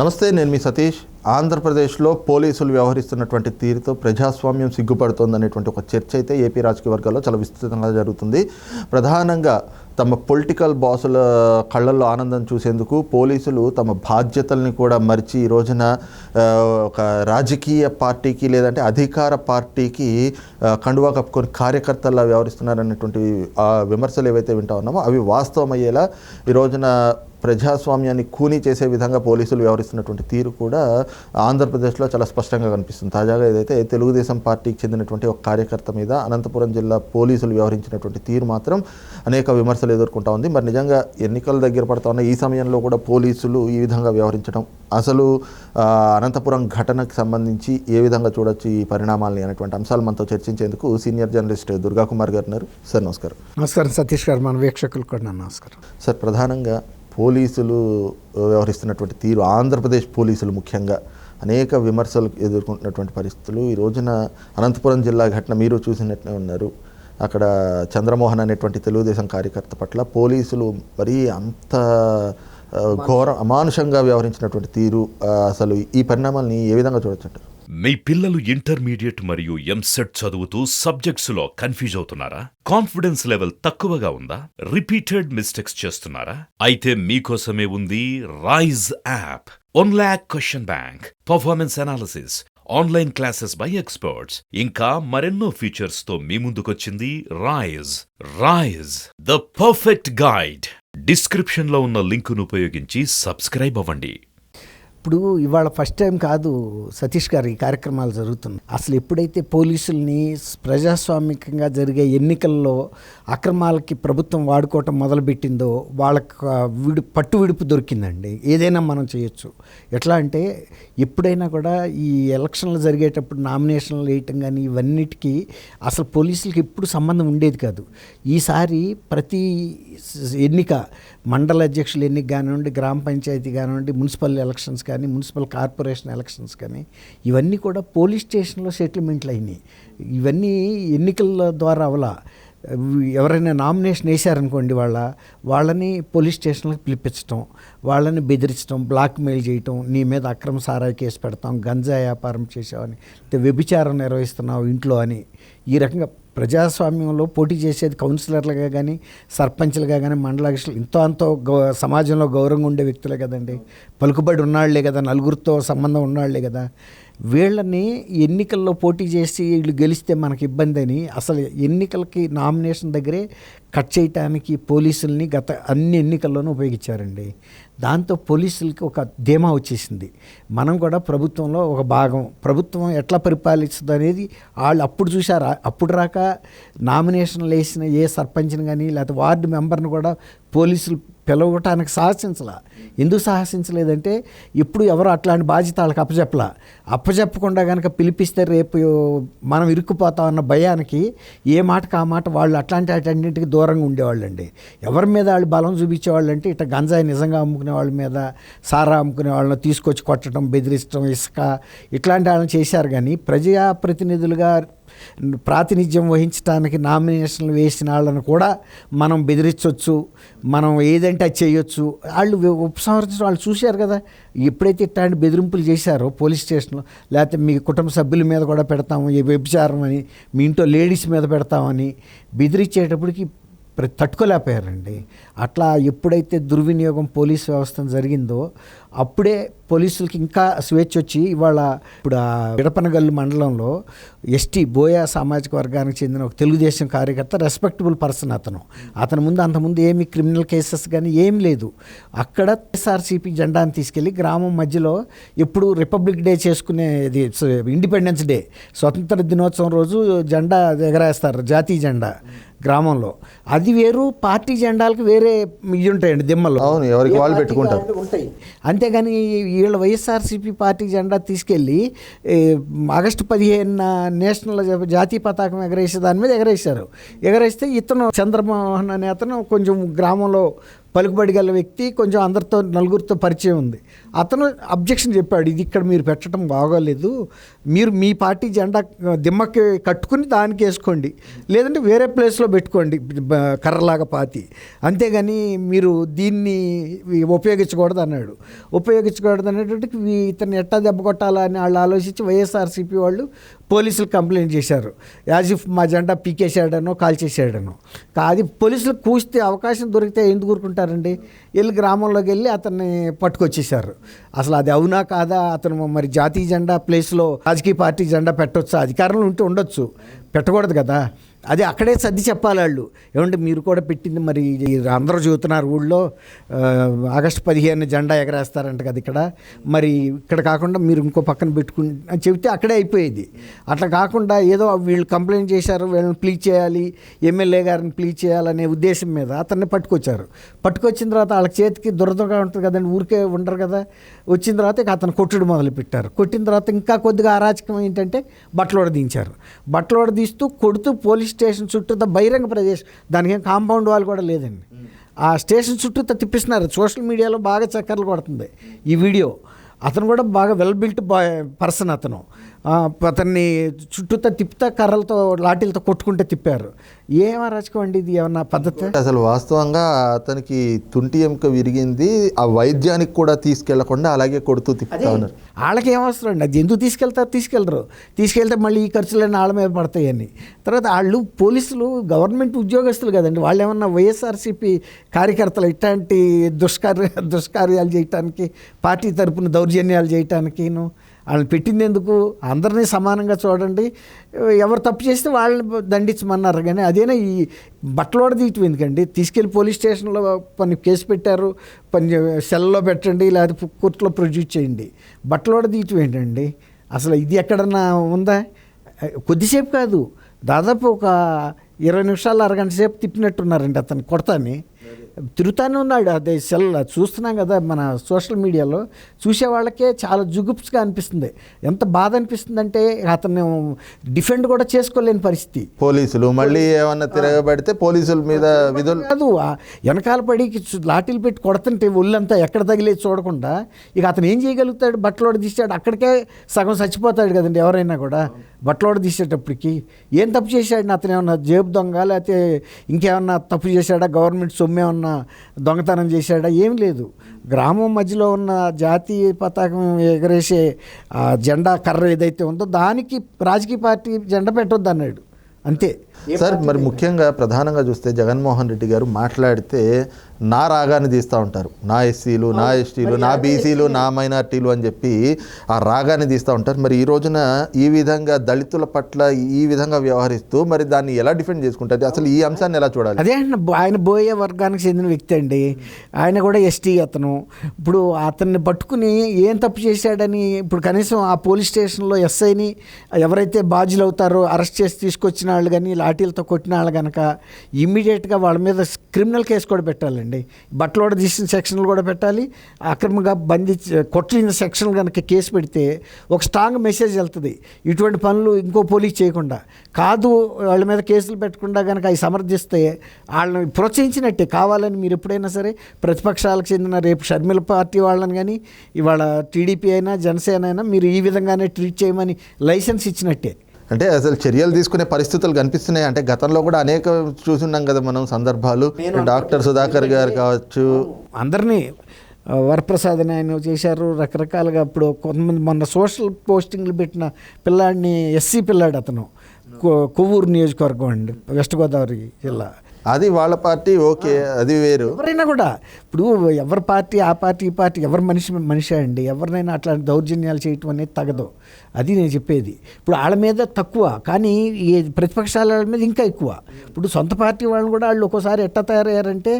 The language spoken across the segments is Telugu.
నమస్తే నేను మీ సతీష్. ఆంధ్రప్రదేశ్లో పోలీసులు వ్యవహరిస్తున్నటువంటి తీరుతో ప్రజాస్వామ్యం సిగ్గుపడుతోందనేటువంటి ఒక చర్చ అయితే ఏపీ రాజకీయ వర్గాల్లో చాలా విస్తృతంగా జరుగుతుంది. ప్రధానంగా తమ పొలిటికల్ బాసుల కళ్ళల్లో ఆనందం చూసేందుకు పోలీసులు తమ బాధ్యతల్ని కూడా మరిచి ఈ రోజున ఒక రాజకీయ పార్టీకి లేదంటే అధికార పార్టీకి కండువా కప్పుకొని కార్యకర్తల్లా వ్యవహరిస్తున్నారనేటువంటి ఆ విమర్శలు ఏవైతే వింటా ఉన్నామో అవి వాస్తవం అయ్యేలా ఈ రోజున ప్రజాస్వామ్యాన్ని కూనీ చేసే విధంగా పోలీసులు వ్యవహరిస్తున్నటువంటి తీరు కూడా ఆంధ్రప్రదేశ్లో చాలా స్పష్టంగా కనిపిస్తుంది. తాజాగా ఏదైతే తెలుగుదేశం పార్టీకి చెందినటువంటి ఒక కార్యకర్త మీద అనంతపురం జిల్లా పోలీసులు వ్యవహరించినటువంటి తీరు మాత్రం అనేక విమర్శలు ఎదుర్కొంటా ఉంది. మరి నిజంగా ఎన్నికల దగ్గర పడతా ఉన్న ఈ సమయంలో కూడా పోలీసులు ఈ విధంగా వ్యవహరించడం అసలు అనంతపురం ఘటనకు సంబంధించి ఏ విధంగా చూడొచ్చు ఈ పరిణామాలని అనేటువంటి అంశాలు మనతో చర్చించేందుకు సీనియర్ జర్నలిస్ట్ దుర్గా కుమార్ గారు ఉన్నారు. సార్ నమస్కారం. నమస్కారం. సతీష్ గారు మన వీక్షకులు కూడా నమస్కారం. సార్ ప్రధానంగా పోలీసులు వ్యవహరిస్తున్నటువంటి తీరు ఆంధ్రప్రదేశ్ పోలీసులు ముఖ్యంగా అనేక విమర్శలు ఎదుర్కొంటున్నటువంటి పరిస్థితులు. ఈ రోజున అనంతపురం జిల్లా ఘటన మీరు చూసినట్లే ఉన్నారు. అక్కడ చంద్రమోహన్ అనేటువంటి తెలుగుదేశం కార్యకర్త పట్ల పోలీసులు మరీ అంత ఘోర అమానుషంగా వ్యవహరించినటువంటి తీరు అసలు ఈ పరిణామాలని ఏ విధంగా చూడొచ్చు మీ పిల్లలు ఇంటర్మీడియట్ మరియు ఎంసెట్ చదువుతూ సబ్జెక్ట్స్లో కన్ఫ్యూజ్ అవుతున్నారా? కాన్ఫిడెన్స్ లెవెల్ తక్కువగా ఉందా? రిపీటెడ్ మిస్టేక్స్ చేస్తున్నారా? అయితే మీకోసమే ఉంది Rise app one lakh question bank performance analysis online classes by experts ఇంకా మరెన్నో ఫీచర్స్తో మీ ముందుకొచ్చింది Rise Rise the perfect guide డిస్క్రిప్షన్లో ఉన్న లింకును ఉపయోగించి సబ్స్క్రైబ్ అవ్వండి. ఇప్పుడు ఇవాళ ఫస్ట్ టైం కాదు సతీష్ గారు ఈ కార్యక్రమాలు జరుగుతుంది అసలు ఎప్పుడైతే పోలీసుల్ని ప్రజాస్వామికంగా జరిగే ఎన్నికల్లో అక్రమాలకి ప్రభుత్వం వాడుకోవటం మొదలుపెట్టిందో వాళ్ళకి విడు పట్టు విడుపు దొరికిందండి. ఏదైనా మనం చేయొచ్చు. ఎట్లా అంటే ఎప్పుడైనా కూడా ఈ ఎలక్షన్లు జరిగేటప్పుడు నామినేషన్లు వేయటం కానీ ఇవన్నిటికీ అసలు పోలీసులకి ఎప్పుడు సంబంధం ఉండేది కాదు. ఈసారి ప్రతి ఎన్నిక మండల అధ్యక్షులు ఎన్నిక కానివ్వండి గ్రామ పంచాయతీ కానివ్వండి మున్సిపల్ ఎలక్షన్స్ కానీ మున్సిపల్ కార్పొరేషన్ ఎలక్షన్స్ కానీ ఇవన్నీ కూడా పోలీస్ స్టేషన్లో సెటిల్మెంట్లు అయినాయి. ఇవన్నీ ఎన్నికల ద్వారా అవలా ఎవరైనా నామినేషన్ వేశారనుకోండి వాళ్ళ వాళ్ళని పోలీస్ స్టేషన్లకు పిలిపించటం వాళ్ళని బెదిరించడం బ్లాక్మెయిల్ చేయటం నీ మీద అక్రమ సారాయి కేసు పెడతాం గంజా వ్యాపారం చేసావని వ్యభిచారం నిర్వహిస్తున్నావు ఇంట్లో అని ఈ రకంగా ప్రజాస్వామ్యంలో పోటీ చేసేది కౌన్సిలర్లుగా కానీ సర్పంచ్లుగా కానీ మండలాధ్యక్షులు ఇంతో అంతో గౌ సమాజంలో గౌరవంగా ఉండే వ్యక్తులే కదండి. పలుకుబడి ఉన్నాళ్ళే కదా నలుగురితో సంబంధం ఉన్నాళ్ళే కదా. వీళ్ళని ఎన్నికల్లో పోటీ చేసి వీళ్ళు గెలిస్తే మనకి ఇబ్బంది అని అసలు ఎన్నికలకి నామినేషన్ దగ్గరే కట్ చేయటానికి పోలీసుల్ని గత అన్ని ఎన్నికల్లోనూ ఉపయోగించారండి. దాంతో పోలీసులకి ఒక ధీమా వచ్చేసింది. మనం కూడా ప్రభుత్వంలో ఒక భాగం. ప్రభుత్వం ఎట్లా పరిపాలిస్తుంది అనేది వాళ్ళు అప్పుడు చూశారా. అప్పుడు రాక నామినేషన్లు వేసిన ఏ సర్పంచ్ని కానీ లేకపోతే వార్డు మెంబర్ని కూడా పోలీసులు పిలవటానికి సాహసించలా. ఎందుకు సాహసించలేదంటే ఇప్పుడు ఎవరు అట్లాంటి బాధ్యత వాళ్ళకి అప్పచెప్పలా అప్పచెప్పకుండా కనుక పిలిపిస్తే రేపు మనం ఇరుక్కుపోతాం అన్న భయానికి ఏ మాటకు ఆ మాట వాళ్ళు అట్లాంటి అటన్నింటికి దూరంగా ఉండేవాళ్ళండి. ఎవరి మీద వాళ్ళు బలం చూపించేవాళ్ళు అంటే ఇట్లా గంజాయి నిజంగా అమ్ముకునే వాళ్ళ మీద సారా అమ్ముకునే వాళ్ళని తీసుకొచ్చి కొట్టడం బెదిరించడం ఇసుక ఇట్లాంటి వాళ్ళని చేశారు. కానీ ప్రజాప్రతినిధులుగా ప్రాతినిధ్యం వహించడానికి నామినేషన్లు వేసిన వాళ్ళని కూడా మనం బెదిరించవచ్చు మనం ఏదంటే అది చేయొచ్చు. వాళ్ళు ఉపసంహరించడం వాళ్ళు చూశారు కదా ఎప్పుడైతే ఇట్లాంటి బెదిరింపులు చేశారో పోలీస్ స్టేషన్లో లేకపోతే మీ కుటుంబ సభ్యుల మీద కూడా పెడతాము ఈ వ్యభిచారం అని మీ ఇంట్లో లేడీస్ మీద పెడతామని బెదిరించేటప్పటికి తట్టుకోలేకపోయారండి. అట్లా ఎప్పుడైతే దుర్వినియోగం పోలీస్ వ్యవస్థ జరిగిందో అప్పుడే పోలీసులకి ఇంకా స్వేచ్ఛ వచ్చి ఇవాళ ఇప్పుడు ఆ విడపనగల్లు మండలంలో ఎస్టీ బోయా సామాజిక వర్గానికి చెందిన ఒక తెలుగుదేశం కార్యకర్త రెస్పెక్టబుల్ పర్సన్ అతను. అతని ముందు అంతకుముందు ఏమి క్రిమినల్ కేసెస్ కానీ ఏం లేదు. అక్కడ ఎస్ఆర్సీపీ జెండాను తీసుకెళ్ళి గ్రామం మధ్యలో ఎప్పుడు రిపబ్లిక్ డే చేసుకునేది ఇండిపెండెన్స్ డే స్వతంత్ర దినోత్సవం రోజు జెండా ఎగరేస్తారు జాతీయ జెండా. గ్రామంలో. అది వేరు పార్టీ జెండాలకు వేరే ఇవి ఉంటాయండి దిమ్మలు అవును, ఎవరికి వాళ్ళు పెట్టుకుంటారు. ఉంటాయి. అంతేగాని వీళ్ళ వైఎస్ఆర్సీపీ పార్టీ జెండా తీసుకెళ్ళి ఆగస్టు పదిహేనున నేషనల్ జాతీయ పతాకం ఎగరేసే దాని మీద ఎగరేశారు. ఎగరేస్తే ఇతను చంద్రమోహన్ అనే అతను కొంచెం గ్రామంలో పలుకుబడి గల వ్యక్తి కొంచెం అందరితో నలుగురితో పరిచయం ఉంది. అతను అబ్జెక్షన్ చెప్పాడు ఇది ఇక్కడ మీరు పెట్టడం బాగోలేదు. మీరు మీ పార్టీ జెండా దిమ్మకి కట్టుకుని దానికి వేసుకోండి. లేదంటే వేరే ప్లేస్లో పెట్టుకోండి కర్రలాగా పాతి. అంతేగాని మీరు దీన్ని ఉపయోగించకూడదు అన్నాడు. ఉపయోగించకూడదు అనేటప్పటికి ఇతను ఎట్టా దెబ్బ కొట్టాలా అని వాళ్ళు ఆలోచించి వైఎస్ఆర్సీపీ వాళ్ళు పోలీసులు కంప్లైంట్ చేశారు. యాజ్ ఇఫ్ మా జెండా పీకేసాడనో కాల్ చేసాడనో అది పోలీసులు కూస్తే అవకాశం దొరికితే ఎందుకు ఊరుకుంటారండి వెళ్ళి గ్రామంలోకి వెళ్ళి అతన్ని పట్టుకొచ్చేసారు అసలు అది అవునా కాదా? అతను మరి జాతీయ జెండా ప్లేస్లో రాజకీయ పార్టీ జెండా పెట్టొచ్చా? అధికారంలో ఉంటే ఉండొచ్చు. పెట్టకూడదు కదా? అది అక్కడే సర్ది చెప్పాలి వాళ్ళు ఏమంటే మీరు కూడా పెట్టింది మరి అందరూ చూస్తున్నారు ఊళ్ళో ఆగస్టు పదిహేను జెండా ఎగరేస్తారంట కదా ఇక్కడ. మరి ఇక్కడ కాకుండా మీరు ఇంకో పక్కన పెట్టుకుని అని చెబితే అక్కడే అయిపోయేది. అట్లా కాకుండా ఏదో వీళ్ళు కంప్లైంట్ చేశారు వీళ్ళని ప్లీజ్ చేయాలి ఎమ్మెల్యే గారిని ప్లీజ్ చేయాలనే ఉద్దేశం మీద అతన్ని పట్టుకొచ్చారు. పట్టుకొచ్చిన తర్వాత వాళ్ళ చేతికి దురదగా ఉంటుంది కదండి ఊరికే ఉండరు కదా. వచ్చిన తర్వాత ఇక అతను కొట్టుడు మొదలు పెట్టారు కొట్టిన తర్వాత ఇంకా కొద్దిగా అరాచకం ఏంటంటే బట్టలోడ దించారు బట్టలోడ తీస్తూ కొడుతూ పోలీస్ స్టేషన్ చుట్టూ బహిరంగ ప్రదేశం. దానికి ఏం కాంపౌండ్ వాళ్ళు కూడా లేదండి. ఆ స్టేషన్ చుట్టూ తిప్పిస్తున్నారు. సోషల్ మీడియాలో బాగా చక్కర్లు కొడుతుంది ఈ వీడియో. అతను కూడా బాగా వెల్ బిల్ట్ బాయ్ పర్సన్ అతను. అతన్ని చుట్టూతా తిప్పుతా కర్రలతో లాఠీలతో కొట్టుకుంటే తిప్పారు. ఏం అరాచకం అండి ఇది? ఏమన్నా పద్ధతి? అసలు వాస్తవంగా అతనికి తుంటి ఎముక విరిగింది ఆ వైద్యానికి కూడా తీసుకెళ్ళకుండా అలాగే కొడుతూ తిప్పుతా ఉన్నారు. వాళ్ళకి ఏం అవసరం అండి? అది ఎందుకు తీసుకెళ్తారు? తీసుకెళ్ళరు తీసుకెళ్తే మళ్ళీ ఈ ఖర్చులన్నీ వాళ్ళ మీద పడతాయని. తర్వాత వాళ్ళు పోలీసులు గవర్నమెంట్ ఉద్యోగస్తులు కదండి. వాళ్ళు ఏమన్నా వైఎస్ఆర్సీపీ కార్యకర్తలు ఇట్లాంటి దుష్కార్య దుష్కార్యాలు చేయటానికి పార్టీ తరపున దౌర్జన్యాలు చేయటానికిను వాళ్ళని పెట్టింది ఎందుకు అందరినీ సమానంగా చూడండి. ఎవరు తప్పు చేస్తే వాళ్ళని దండించమన్నారు. కానీ అదేనా ఈ బట్టలోడ తీయటం ఎందుకండి? తీసుకెళ్ళి పోలీస్ స్టేషన్లో పని కేసు పెట్టారు. పని సెల్లో పెట్టండి లేకపోతే కోర్టులో ప్రొడ్యూస్ చేయండి. బట్టలోడ తీయటం ఏంటండి? అసలు ఇది ఎక్కడన్నా ఉందా? కొద్దిసేపు కాదు. దాదాపు ఒక ఇరవై నిమిషాలు అరగంట సేపు తిప్పినట్టున్నారండి అతను కొడతాని తిరుగుతానే ఉన్నాడు. అదే సెల్ చూస్తున్నాం కదా మన సోషల్ మీడియాలో. చూసే వాళ్ళకే చాలా జుగుప్స్గా అనిపిస్తుంది. ఎంత బాధ అనిపిస్తుంది అంటే అతను డిఫెండ్ కూడా చేసుకోలేని పరిస్థితి. పోలీసులు మళ్ళీ ఏమన్నా తిరగబడితే పోలీసుల మీద విధులు కాదు వెనకాల పడి లాఠీలు పెట్టి కొడుతుంటే ఒళ్ళంతా ఎక్కడ తగిలేది చూడకుండా ఇక అతను ఏం చేయగలుగుతాడు? బట్టలోడు తీసాడు అక్కడికే సగం చచ్చిపోతాడు కదండి ఎవరైనా కూడా. బట్టలోడ తీసేటప్పటికి ఏం తప్పు చేశాడు? అతను ఏమన్నా జేబు దొంగ లేకపోతే ఇంకేమన్నా తప్పు చేశాడా? గవర్నమెంట్ సొమ్ము ఏమన్నా దొంగతనం చేశాడా? ఏం లేదు. గ్రామం మధ్యలో ఉన్న జాతీయ పతాకం ఎగరేసే ఆ జెండా కర్ర ఏదైతే ఉందో దానికి రాజకీయ పార్టీ జెండా పెట్టొద్దు అన్నాడు అంతే. సార్ మరి ముఖ్యంగా ప్రధానంగా చూస్తే జగన్మోహన్ రెడ్డి గారు మాట్లాడితే నా రాగాన్ని తీస్తూ ఉంటారు. నా ఎస్సీలు నా ఎస్టీలు నా బీసీలు నా మైనార్టీలు అని చెప్పి ఆ రాగాన్ని తీస్తూ ఉంటారు. మరి ఈ రోజున ఈ విధంగా దళితుల పట్ల ఈ విధంగా వ్యవహరిస్తూ మరి దాన్ని ఎలా డిఫెండ్ చేసుకుంటారు? అసలు ఈ అంశాన్ని ఎలా చూడాలి? అదే ఆయన బోయే వర్గానికి చెందిన వ్యక్తి అండి. ఆయన కూడా ఎస్టీ అతను. ఇప్పుడు అతన్ని పట్టుకుని ఏం తప్పు చేశాడని ఇప్పుడు కనీసం ఆ పోలీస్ స్టేషన్లో ఎస్ఐని ఎవరైతే బాధ్యులు అవుతారో అరెస్ట్ చేసి తీసుకొచ్చిన వాళ్ళు కానీ లాఠీలతో కొట్టిన వాళ్ళు కనుక ఇమ్మీడియట్గా వాళ్ళ మీద క్రిమినల్ కేసు కూడా పెట్టాలండి. బట్టలోడ తీసిన సెక్షన్లు కూడా పెట్టాలి. అక్రమంగా బంధించి కొట్టిన సెక్షన్ కనుక కేసు పెడితే ఒక స్ట్రాంగ్ మెసేజ్ వెళ్తుంది. ఇటువంటి పనులు ఇంకో పోలీస్ చేయకుండా కాదు వాళ్ళ మీద కేసులు పెట్టకుండా కనుక అవి సమర్థిస్తే వాళ్ళని ప్రోత్సహించినట్టే కావాలని మీరు ఎప్పుడైనా సరే ప్రతిపక్షాలకు చెందిన రేపు షర్మిల పార్టీ వాళ్ళని కానీ ఇవాళ టీడీపీ అయినా జనసేన అయినా మీరు ఈ విధంగానే ట్రీట్ చేయమని లైసెన్స్ ఇచ్చినట్టే. అంటే అసలు చర్యలు తీసుకునే పరిస్థితులు కనిపిస్తున్నాయి. అంటే గతంలో కూడా అనేక చూసున్నాం కదా మనం సందర్భాలు. డాక్టర్ సుధాకర్ గారు కావచ్చు. అందరినీ వరప్రసాద్ అని ఆయన చేశారు. రకరకాలుగా ఇప్పుడు కొంతమంది మొన్న సోషల్ పోస్టింగ్లు పెట్టిన పిల్లాడిని ఎస్సీ పిల్లాడు అతను. కొవ్వూరు నియోజకవర్గం అండి వెస్ట్ గోదావరి జిల్లా. అది వాళ్ళ పార్టీ ఓకే అది వేరు. ఎవరైనా కూడా ఇప్పుడు ఎవరి పార్టీ ఆ పార్టీ ఈ పార్టీ ఎవరి మనిషి మనిషి అండి ఎవరినైనా అట్లాంటి దౌర్జన్యాలు చేయటం అనేది తగదు. అది నేను చెప్పేది. ఇప్పుడు వాళ్ళ మీద తక్కువ కానీ ఈ ప్రతిపక్షాల మీద ఇంకా ఎక్కువ. ఇప్పుడు సొంత పార్టీ వాళ్ళని కూడా వాళ్ళు ఒక్కోసారి ఎట్లా తయారయ్యారంటే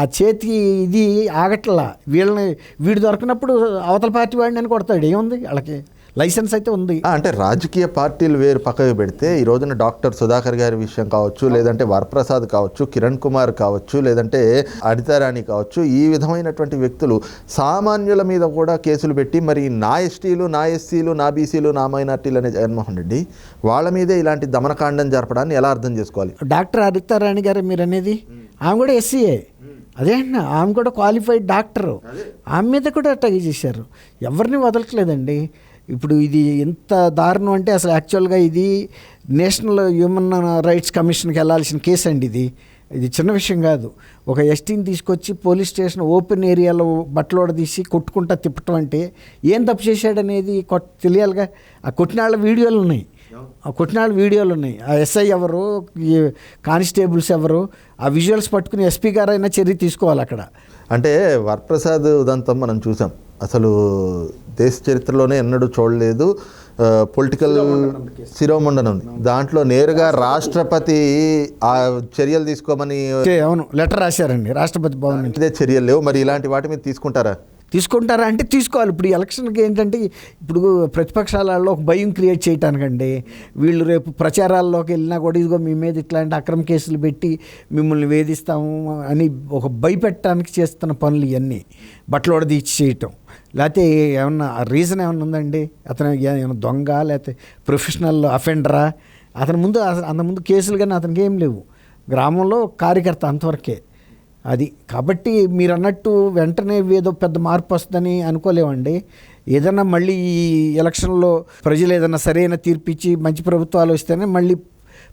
ఆ చేతి ఇది ఆగట్లా. వీళ్ళని వీడు దొరకనప్పుడు అవతల పార్టీ వాడిని అని కొడతాడు. ఏముంది వాళ్ళకి? లైసెన్స్ అయితే ఉంది. అంటే రాజకీయ పార్టీలు వేరు పక్కకు పెడితే ఈ రోజున డాక్టర్ సుధాకర్ గారి విషయం కావచ్చు లేదంటే వరప్రసాద్ కావచ్చు కిరణ్ కుమార్ కావచ్చు లేదంటే అనితారాణి కావచ్చు ఈ విధమైనటువంటి వ్యక్తులు సామాన్యుల మీద కూడా కేసులు పెట్టి మరి నా ఎస్టీలు నా ఎస్సీలు నా బీసీలు నా మైనార్టీలు అనే జగన్మోహన్ రెడ్డి వాళ్ళ మీదే ఇలాంటి దమనకాండం జరపడాన్ని ఎలా అర్థం చేసుకోవాలి? డాక్టర్ హరితారాణి గారు మీరు అనేది ఆమె కూడా ఎస్సీఏ అదే అన్న ఆమె కూడా క్వాలిఫైడ్ డాక్టరు. ఆమె మీద కూడా అట్టాగే చేశారు. ఎవరిని వదలట్లేదండి. ఇప్పుడు ఇది ఎంత దారుణం అంటే అసలు యాక్చువల్గా ఇది నేషనల్ హ్యూమన్ రైట్స్ కమిషన్కి వెళ్ళాల్సిన కేసు అండి ఇది. ఇది చిన్న విషయం కాదు. ఒక ఎస్టీని తీసుకొచ్చి పోలీస్ స్టేషన్ ఓపెన్ ఏరియాలో బట్టలోడ తీసి కొట్టుకుంటా తిప్పటం అంటే ఏం తప్పు చేశాడనేది కొట్ తెలియాలిగా? ఆ కొట్టినాళ్ళ వీడియోలు ఉన్నాయి. ఆ కొట్టినాళ్ళ వీడియోలు ఉన్నాయి. ఆ ఎస్ఐ ఎవరు? ఈ కానిస్టేబుల్స్ ఎవరు? ఆ విజువల్స్ పట్టుకుని ఎస్పీ గారైనా చర్య తీసుకోవాలి అక్కడ. అంటే వరప్రసాద్ ఉదంతం మనం చూసాం. అసలు దేశ చరిత్రలోనే ఎన్నడూ చూడలేదు. పొలిటికల్ శిరోమండనం ఉంది దాంట్లో నేరుగా రాష్ట్రపతి ఆ చర్యలు తీసుకోమని అవును లెటర్ రాశారండి. రాష్ట్రపతి భవన్ ఇదే చర్యలు లేవు. మరి ఇలాంటి వాటి మీద తీసుకుంటారా? తీసుకుంటారా అంటే తీసుకోవాలి. ఇప్పుడు ఈ ఎలక్షన్కి ఏంటంటే ఇప్పుడు ప్రతిపక్షాలలో ఒక భయం క్రియేట్ చేయటానికండి. వీళ్ళు రేపు ప్రచారాల్లోకి వెళ్ళినా కూడా ఇదిగో మీ మీద ఇట్లాంటి అక్రమ కేసులు పెట్టి మిమ్మల్ని వేధిస్తాము అని ఒక భయపెట్టడానికి చేస్తున్న పనులు ఇవన్నీ. బట్టలు తీర్చి చేయటం. లేకపోతే ఏమన్నా రీజన్ ఏమన్నా ఉందండి? అతను ఏమైనా దొంగ లేకపోతే ప్రొఫెషనల్ అఫెండరా అతని ముందు అంత ముందు కేసులు కానీ అతనికి ఏం లేవు. గ్రామంలో కార్యకర్త అంతవరకే. అది. కాబట్టి మీరు అన్నట్టు వెంటనే ఏదో పెద్ద మార్పు వస్తుందని అనుకోలేమండి. ఏదైనా మళ్ళీ ఈ ఎలక్షన్లో ప్రజలు ఏదైనా సరైన తీర్పిచ్చి మంచి ప్రభుత్వాలు వస్తేనే మళ్ళీ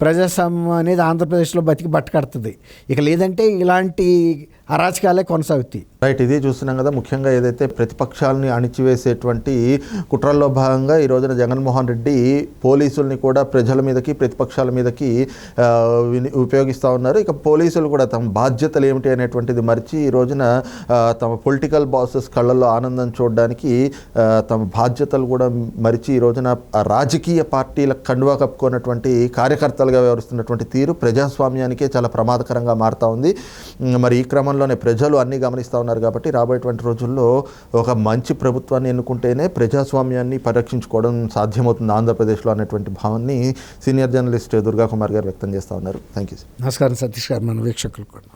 ప్రజాస్వామ్యం అనేది ఆంధ్రప్రదేశ్లో బతికి బట్టకడుతుంది. ఇక లేదంటే ఇలాంటి అరాచకాలే కొనసాగుతాయి. రైట్ ఇది చూస్తున్నాం కదా ముఖ్యంగా ఏదైతే ప్రతిపక్షాలని అణిచివేసేటువంటి కుట్రల్లో భాగంగా ఈ రోజున జగన్మోహన్ రెడ్డి పోలీసుల్ని కూడా ప్రజల మీదకి ప్రతిపక్షాల మీదకి విని ఉపయోగిస్తూ ఉన్నారు. ఇక పోలీసులు కూడా తమ బాధ్యతలు ఏమిటి అనేటువంటిది మరిచి ఈ రోజున తమ పొలిటికల్ బాసెస్ కళ్ళల్లో ఆనందం చూడడానికి తమ బాధ్యతలు కూడా మరిచి ఈ రోజున రాజకీయ పార్టీల కండువా కప్పుకున్నటువంటి కార్యకర్తలుగా వ్యవహరిస్తున్నటువంటి తీరు ప్రజాస్వామ్యానికే చాలా ప్రమాదకరంగా మారుతూ ఉంది. మరి ఈ క్రమం క్రమంలోనే ప్రజలు అన్నీ గమనిస్తూ ఉన్నారు కాబట్టి రాబోయేటువంటి రోజుల్లో ఒక మంచి ప్రభుత్వాన్ని ఎన్నుకుంటేనే ప్రజాస్వామ్యాన్ని పరిరక్షించుకోవడం సాధ్యమవుతుంది ఆంధ్రప్రదేశ్లో అనేటువంటి భావాన్ని సీనియర్ జర్నలిస్ట్ దుర్గా కుమార్ గారు వ్యక్తం చేస్తూ ఉన్నారు. థ్యాంక్ యూ నమస్కారం సతీష్ గారు మన వీక్షకులు కూడా.